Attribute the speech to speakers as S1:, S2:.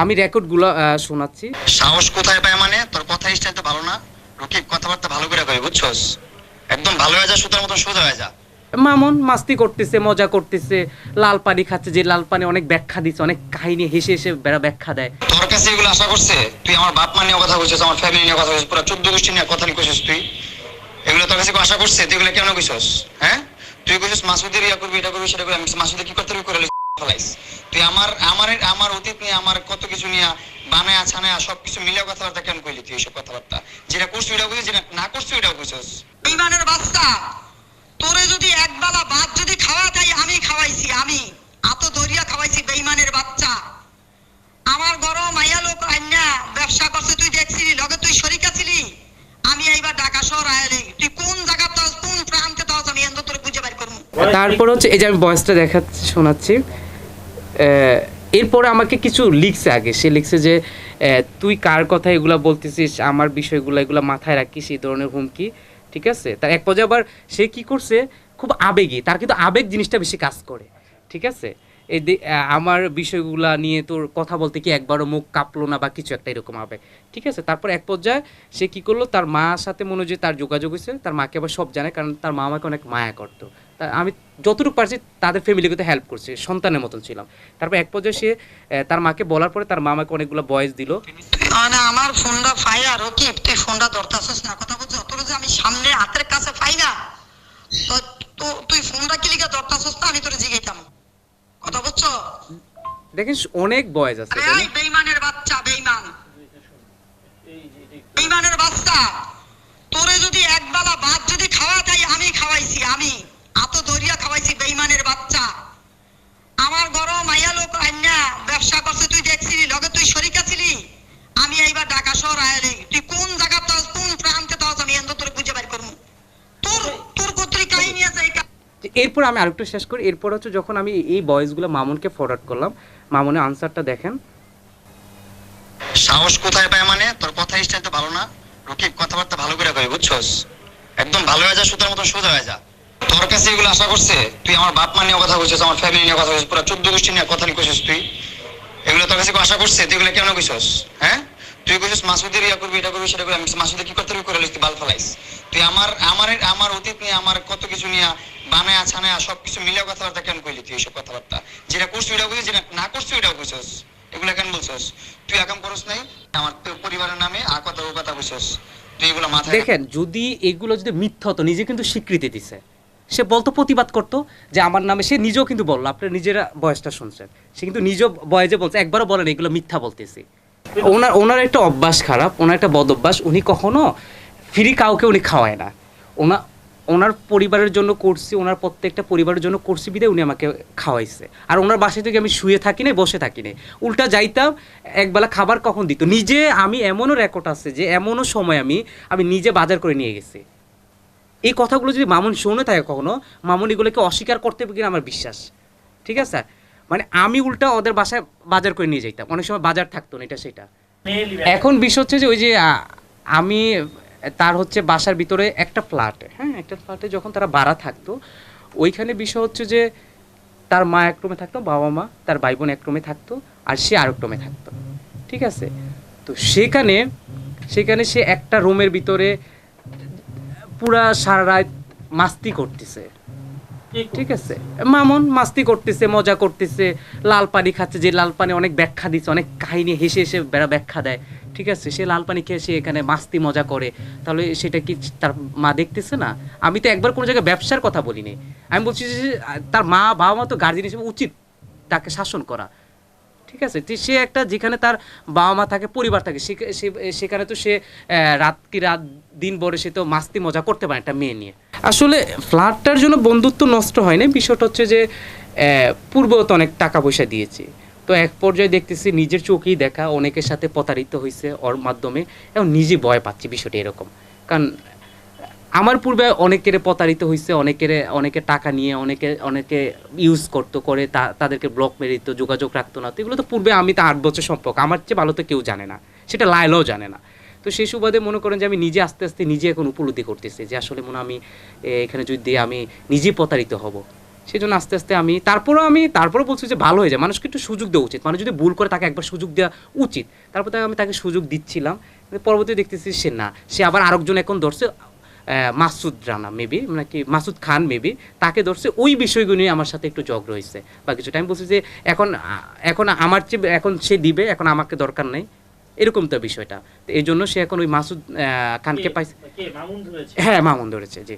S1: আমি রেকর্ডগুলো শোনাচ্ছি।
S2: সাহস কোথায় পায় মানে? তোর কথা স্টাইল তো ভালো না। রকিব কথাবার্তা ভালো করে কই বুঝছস? একদম ভালো হয়ে যা সুতার মতো সোজা হয়ে যা।
S1: মামুন মাস্তি করতেছে মজা করতেছে লাল পানি খাচ্ছে যে লাল পানি অনেক ব্যাখ্যা দিচ্ছে অনেক কাহিনী হেসে হেসে বেড়া ব্যাখ্যা দেয়।
S2: তোর কাছে এগুলো আশা করছে? তুই আমার বাপ মা নিয়ে কথা বলছিস আমার ফ্যামিলি নিয়ে কথা বলছিস পুরো চোদ্দ গোষ্ঠী নিয়ে কথা কইছিস তুই। এগুলো তোর কাছে আশা করছে? তুই এগুলো কেন কইছস? হ্যাঁ? তুই কইছিস মাসুদের ইয়া করবি এটা করবি সেটা করবি আমি মাসুদের কি করতে হবে? করে ফেলাইস। তুই আমার আমার আমার অতীত নিয়ে আমার কত কিছু নিয়ে বানায় ছানায় সব কিছু মিলে কথাবার্তা কেন কইলি তুই এইসব কথাবার্তা? যেটা করছিস ওইটা বুঝিস যেটা না করছিস ওইটাও বুঝছস
S3: বেইমানের বাচ্চা তোরে যদি একবেলা ভাত যদি খাওয়া তাই আমি খাওয়াইছি আমি। আত দরিয়া খাওয়াইছি বেইমানের বাচ্চা। আমার গরম মাইয়া লোক আইনা ব্যবসা করছে তুই দেখছিলি লগে তুই শরিকা ছিলি আমি এইবার ঢাকা শহর আয়ালি তুই কোন জায়গা তস কোন প্রান্তে তস আমি এত তোরে বুঝে বাইর করব
S1: তারপর হচ্ছে এই যে আমি ভয়েসটা দেখাচ্ছি শোনাচ্ছি। এরপরে আমাকে কিছু লিখছে আগে। সে লিখছে যে তুই কার কথা এগুলা বলতেছিস? আমার বিষয়গুলো এগুলো মাথায় রাখিস, এই ধরনের হুমকি। ঠিক আছে? তার এক পর্যায়ে আবার সে কি করছে? খুব আবেগী। তার কিন্তু আবেগ জিনিসটা বেশি কাজ করে। ঠিক আছে? এই আমার বিষয়গুলা নিয়ে তোর কথা বলতে কি একবারও মুখ কাঁপলো না বা কিছু একটা এরকম আবেগ ঠিক আছে? তারপর এক পর্যায়ে সে কি করল? তার মার সাথে মনে হয় তার যোগাযোগ হয়েছে তার মাকে আবার সব জানে কারণ তার মা আমাকে অনেক মায়া করতো। আমি যতটুকু পারছি তাদের ফ্যামিলিকে হেল্প করছে সন্তানের মতন ছিলাম। তারপর এক পর্যায়ে সে তার মাকে বলার পরে তার মা আমাকে অনেকগুলো বয়স দিল।
S3: মানে আমার ফোনটা ফায়ার ওকে তুই ফোনটা ধরতাছিস না কথা বলছিস তোর যে আমি সামনে হাতের কাছে পাই না তো তুই ফোনটা কি লিখে ধরতাছিস না আমি তোরে জিগাইতাম। কথা বুঝছ
S1: দেখেন অনেক বয়স আছে
S3: আরে এই
S1: না?
S3: বেইমানের বাচ্চা বেইমান। বেইমানের বাচ্চা তোরে যদি একবেলা ভাত যদি খাওয়া তাই আমি খাওয়াইছি আমি আত দরিয়া খাওয়াইছি বেইমানের বাচ্চা আমার গরম মাইয়া লোক আইনা ব্যবসা করছে তুই দেখছিলি লগে তুই শরিকা ছিলি আমি এইবার ঢাকা শহর আয়ালি তুই কোন জায়গা তস কোন প্রান্তে তস আমি এত তোরে বুঝে বাইর করব তোর তোর কোত্রি কাহিনী আছে এই কা-
S1: এরপর আমি আরেকটু শেষ করি। এরপর হচ্ছে যখন আমি এই বয়েসগুলো মামুনকে ফরওয়ার্ড করলাম, মামুনের আনসারটা দেখেন।
S2: সাহস কোথায় পায় মানে? তোর কথা স্টাইল তো ভালো না? রকিব, কথাবার্তা ভালো করে কই বুঝছস? একদম ভালো হয়ে যা সুতার মতো সোজা হয়ে যা। তোর কাছে এগুলো আশা করছে? তুই আমার বাপ মা নিয়ে কথা বলছিস আমার ফ্যামিলি নিয়ে কথা বলছিস পুরো চোদ্দ গোষ্ঠী নিয়ে কথা নিয়ে কইছিস তুই। এগুলো তোর কাছে আশা করছে? তুই এগুলো কেন কইছস? হ্যাঁ? তুই কইছিস মাসুদের ইয়া করবি এটা করবি সেটা করবি। আমি মাসুদের কি করতে করে তুই বাল ফেলাইস। তুই আমার আমার আমার অতীত নিয়ে আমার কত কিছু নিয়ে বানায় ছানায় সব কিছু মিলে কথাবার্তা কেন কইলি তুই এইসব কথাবার্তা? যেটা করছিস ওইটা বুঝিস যেটা না করছিস ওইটাও বুঝছস এগুলো কেন বলছস? তুই একাম করস নাই আমার তো পরিবারের নামে আর কথা ও কথা বুঝছস তুই এগুলো মাথায়
S1: দেখেন যদি এগুলো যদি মিথ্যা হতো নিজে কিন্তু স্বীকৃতি দিছে। সে বলতো প্রতিবাদ করতো যে আমার নামে সে নিজেও কিন্তু বলল। আপনার নিজেরা বয়সটা শুনছেন। সে কিন্তু নিজ বয়সে বলছে একবারও বলেন এগুলো মিথ্যা বলতেছি। ওনার ওনার একটা অভ্যাস খারাপ, ওনার একটা বদ অভ্যাস, উনি কখনো ফ্রি কাউকে উনি খাওয়ায় না। ওনা, ওনার পরিবারের জন্য করছি, ওনার প্রত্যেকটা পরিবারের জন্য করছি বিদে উনি আমাকে খাওয়াইছে। আর ওনার বাসায় থেকে আমি শুয়ে থাকি না বসে থাকি না উল্টা যাইতাম, একবেলা খাবার কখন দিত? নিজে আমি এমনও রেকর্ড আছে যে, এমনও সময় আমি আমি নিজে বাজার করে নিয়ে গেছি। এই কথাগুলো যদি মামুন শুনে থাকে কখনো, মামুন এগুলোকে অস্বীকার করতে পারবে কিনা আমার বিশ্বাস। ঠিক আছে? মানে আমি উল্টা ওদের বাসায় বাজার করে নিয়ে যাইতাম। অনেক সময় বাজার থাকতো না এটা সেটা। এখন বিষয় হচ্ছে যে ওই যে আমি তার হচ্ছে বাসার ভিতরে একটা ফ্ল্যাট হ্যাঁ একটা ফ্ল্যাটে যখন তারা ভাড়া থাকতো ওইখানে বিষয় হচ্ছে যে তার মা এক রুমে থাকতো বাবা মা তার ভাই বোন এক রুমে থাকতো আর সে আরেক রুমে থাকতো। ঠিক আছে? তো সেখানে সেখানে সে একটা রুমের ভিতরে পুরা সারা রাত মাস্তি করতেছে। ঠিক আছে। মামুন মাস্তি করতেছে, মজা করতেছে, লাল পানি খাচ্ছে, যে লাল পানি অনেক ব্যাখ্যা দিচ্ছে অনেক কাহিনী হেসে হেসে বেড়া ব্যাখ্যা দেয়। ঠিক আছে, সে লাল পানি খেয়ে সে এখানে মাস্তি মজা করে। তাহলে সেটা কি তার মা দেখতেছে না? আমি তো একবার কোনো জায়গায় ব্যবসার কথা বলিনি। আমি বলছি যে তার মা, বাবা মা তো গার্জেন হিসেবে উচিত তাকে শাসন করা। ঠিক আছে? সে একটা যেখানে তার বাবা মা থাকে পরিবার থাকে সেখানে তো সে রাত কি রাত দিন ভরে সে তো মাস্তি মজা করতে পারে একটা মেয়ে নিয়ে। আসলে ফ্ল্যাটটার জন্য বন্ধুত্ব নষ্ট হয়নি বিষয়টা হচ্ছে যে আহ, পূর্বেও তো অনেক টাকা পয়সা দিয়েছে। তো এক পর্যায়ে দেখতেছি নিজের চোখেই দেখা অনেকের সাথে প্রতারিত হয়েছে ওর মাধ্যমে এবং নিজে ভয় পাচ্ছি বিষয়টা এরকম। কারণ আমার পূর্বে অনেকের প্রতারিত হয়েছে অনেকের, অনেকে টাকা নিয়ে, অনেকে অনেকে ইউজ করতো, করে তাদেরকে ব্লক মেরে দিত, যোগাযোগ রাখতো না। তো এগুলো তো পূর্বে আমি তো আট বছর সম্পর্ক, আমার চেয়ে ভালো তো কেউ জানে না। সেটা লাইলও জানে না। তো সেই সুবাদে মনে করেন যে আমি নিজে আস্তে আস্তে নিজে এখন উপলব্ধি করতেছি, যে আসলে মনে আমি এখানে যদি দিয়ে আমি নিজে প্রতারিত হব। সেই জন্য আস্তে আস্তে আমি, তারপরেও আমি তারপরে বলছি যে ভালো হয়ে যায়। মানুষকে একটু সুযোগ দেওয়া উচিত। মানুষ যদি ভুল করে তাকে একবার সুযোগ দেওয়া উচিত। তারপর তাকে আমি তাকে সুযোগ দিচ্ছিলাম। পরবর্তী দেখতেছি সে না। সে আবার আরেকজন এখন ধরছে। মাসুদ রানা মেবি মানে কি মাসুদ খান মেবি তাকে ধরছে ওই বিষয়গুলো নিয়ে আমার সাথে একটু জগ রয়েছে বা কিছু টাইম বলছি যে এখন এখন আমার চেয়ে এখন সে দিবে এখন আমাকে দরকার নেই। এরকম তো বিষয়টা। তো এই জন্য সে এখন ওই মাসুদ খানকে পাইছে। হ্যাঁ মামুন ধরেছে জি।